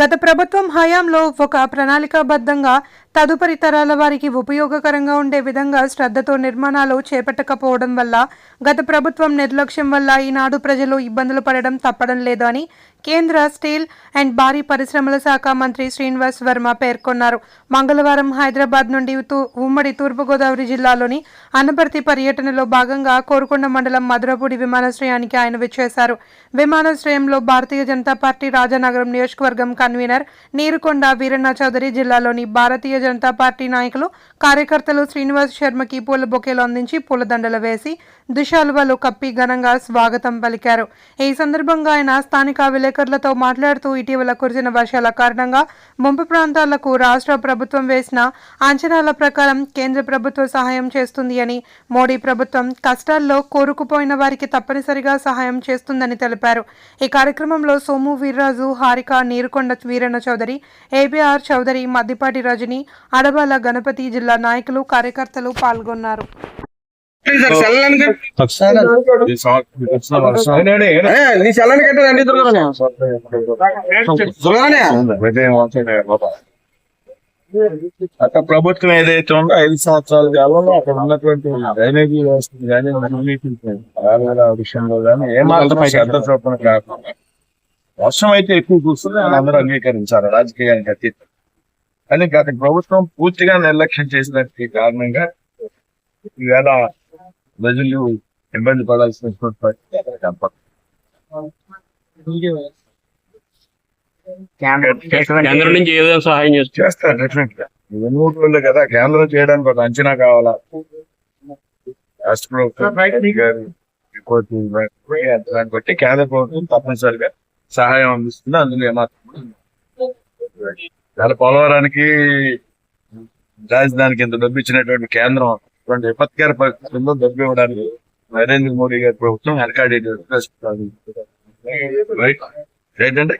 గత ప్రభుత్వం హయాంలో ఒక ప్రణాళికాబద్ధంగా తదుపరి తరాల వారికి ఉపయోగకరంగా ఉండే విధంగా శ్రద్ధతో నిర్మాణాలు చేపట్టకపోవడం వల్ల గత ప్రభుత్వం నిర్లక్ష్యం వల్ల ఈనాడు ప్రజలు ఇబ్బందులు పడడం తప్పడం లేదు అని కేంద్ర స్టీల్ అండ్ భారీ పరిశ్రమల శాఖ మంత్రి శ్రీనివాస్ వర్మ పేర్కొన్నారు. మంగళవారం హైదరాబాద్ నుండి తూ- ఉమ్మడి తూర్పుగోదావరి జిల్లాలోని అనపర్తి పర్యటనలో భాగంగా కోరుకొండ మండలం మధురపూడి విమానాశ్రయానికి ఆయన విచ్చేశారు. విమానాశ్రయంలో భారతీయ జనతా పార్టీ రాజానగరం నియోజకవర్గం కన్వీనర్ నీరుకొండ వీరన్న చౌదరి జిల్లాలోని భారతీయ జనతా పార్టీ నాయకులు కార్యకర్తలు శ్రీనివాస్ శర్మకి పూల బొకేలు అందించి పూలదండలు వేసి దుశాలువలు కప్పి ఘనంగా స్వాగతం పలికారు. ఈ సందర్భంగా ఆయన స్థానిక విలేకరులతో మాట్లాడుతూ ఇటీవల కురిసిన వర్షాల కారణంగా ముంపు ప్రాంతాలకు రాష్ట్ర ప్రభుత్వం వేసిన అంచనాల ప్రకారం కేంద్ర ప్రభుత్వ సహాయం చేస్తుంది అని మోడీ ప్రభుత్వం కష్టాల్లో కోరుకుపోయిన వారికి తప్పనిసరిగా సహాయం చేస్తుందని తెలిపారు. ఈ కార్యక్రమంలో సోము వీర్రాజు హారిక నీరుకొండ వీరన్న చౌదరి ఏబీఆర్ చౌదరి మద్దిపాటి రజని అడబాల గణపతి జిల్లా నాయకులు కార్యకర్తలు పాల్గొన్నారు. నీ కట్టదండి అక్కడ ప్రభుత్వం ఏదైతే ఉందో ఐదు సంవత్సరాల కాలంలో అక్కడ ఉన్నటువంటి డ్రైనేజీ వ్యవస్థ కానీ విషయంలో కానీ ఏమాత్రం శ్రద్ధ చూపడం కాకుండా వర్షం అయితే ఎక్కువ అని అందరూ అంగీకరించారు రాజకీయానికి అతీతం. కానీ గత ప్రభుత్వం పూర్తిగా నిర్లక్ష్యం చేసినట్టు కారణంగా ఈవేళ ప్రజలు ఇబ్బంది పడాల్సిన కేంద్రం నుంచి ఏదో సహాయం చేస్తారు డెఫినెట్గా ఎన్నికలు కదా కేంద్రం చేయడానికి ఒక అంచనా కావాలా? రాష్ట్ర ప్రభుత్వం దాన్ని బట్టి కేంద్ర ప్రభుత్వం తప్పనిసరిగా సహాయం అందిస్తుంది. అందులో ఏమాత్రం చాలా పోలవరానికి రాజధానికి ఇంత డబ్బు ఇచ్చినటువంటి కేంద్రం ఇటువంటి విపత్కర పరిస్థితుల్లో డబ్బు ఇవ్వడానికి నరేంద్ర మోడీ గారి ప్రభుత్వం వెనకాడే రైట్ రైట్ అంటే?